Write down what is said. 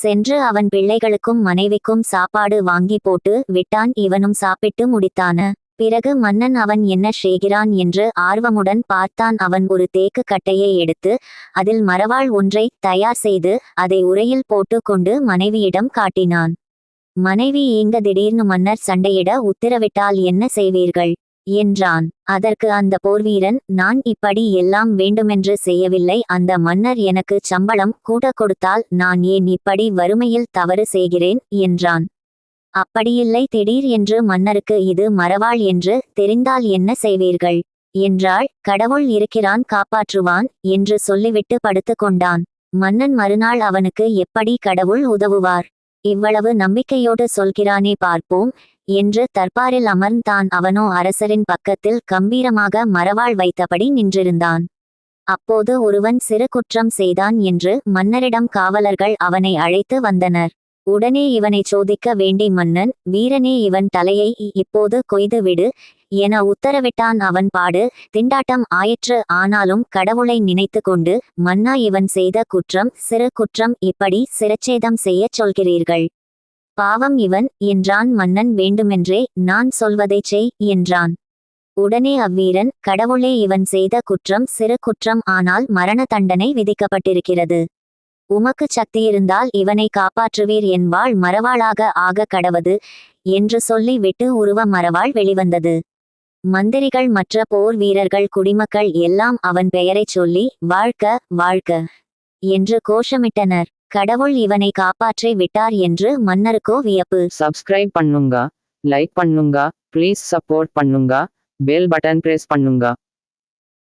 சென்று அவன் பிள்ளைகளுக்கும் மனைவிக்கும் சாப்பாடு வாங்கி போட்டு விட்டான். இவனும் சாப்பிட்டு முடித்தான. பிறகு மன்னன் அவன் என்ன செய்கிறான் என்று ஆர்வமுடன் பார்த்தான். அவன் ஒரு தேக்கு கட்டையை எடுத்து அதில் மரவாள் ஒன்றை தயார் செய்து அதை உரையில் போட்டு கொண்டு மனைவியிடம் காட்டினான். மனைவி இங்க திடீர்னு மன்னர் சண்டையிட உத்தரவிட்டால் என்ன செய்வீர்கள்? என்றான். அதற்கு அந்த போர்வீரன் நான் இப்படி எல்லாம் வேண்டுமென்று செய்யவில்லை. அந்த மன்னர் எனக்கு சம்பளம் கூட கொடுத்தால் நான் ஏன் இப்படி வறுமையில் தவறு செய்கிறேன்? என்றான். அப்படியில்லை திடீர் என்று மன்னருக்கு இது மறவாள் என்று தெரிந்தால் என்ன செய்வீர்கள்? என்றாள். கடவுள் இருக்கிறான் காப்பாற்றுவான் என்று சொல்லிவிட்டு படுத்துக் கொண்டான். மன்னன் மறுநாள் அவனுக்கு எப்படி கடவுள் உதவுவார்? இவ்வளவு நம்பிக்கையோடு சொல்கிறானே பார்ப்போம். என்று தர்பாரில் அமர்ந்தான் அவனோ அரசரின் பக்கத்தில் கம்பீரமாக மரவாள் வைத்தபடி நின்றிருந்தான். அப்போது ஒருவன் சிறு குற்றம் செய்தான் என்று மன்னரிடம் காவலர்கள் அவனை அழைத்து வந்தனர். உடனே இவனை சோதிக்க வேண்டி மன்னன் வீரனே இவன் தலையை இப்போது கொய்து விடு என உத்தரவிட்டான் அவன் பாடு. திண்டாட்டம் ஆயிற்று. ஆனாலும் கடவுளை நினைத்து கொண்டு மன்னா இவன் செய்த குற்றம் சிறு குற்றம் இப்படி சிரச்சேதம் செய்யச் சொல்கிறீர்கள். பாவம் இவன் என்றான் மன்னன் வேண்டுமென்றே நான் சொல்வதைச் செய் என்றான். உடனே அவ்வீரன் கடவுளே இவன் செய்த குற்றம் சிறு குற்றம் ஆனால் மரண தண்டனை விதிக்கப்பட்டிருக்கிறது. உமக்கு சக்தியிருந்தால் இவனை காப்பாற்றுவீர் என் வாழ் மரவாளாக ஆக கடவது என்று சொல்லி விட்டு உருவ மரவாள் வெளிவந்தது. மந்திரிகள் மற்ற போர் வீரர்கள் குடிமக்கள் எல்லாம் அவன் பெயரைச் சொல்லி வாழ்க வாழ்க என்று கோஷமிட்டனர். கடவுள் இவனை காப்பாற்றி விட்டார் என்று மன்னருக்கோ வியப்பு. சப்ஸ்கிரைப் பண்ணுங்க லைக் பண்ணுங்க ப்ளீஸ் சப்போர்ட் பண்ணுங்க பெல் பட்டன் பிரஸ் பண்ணுங்க.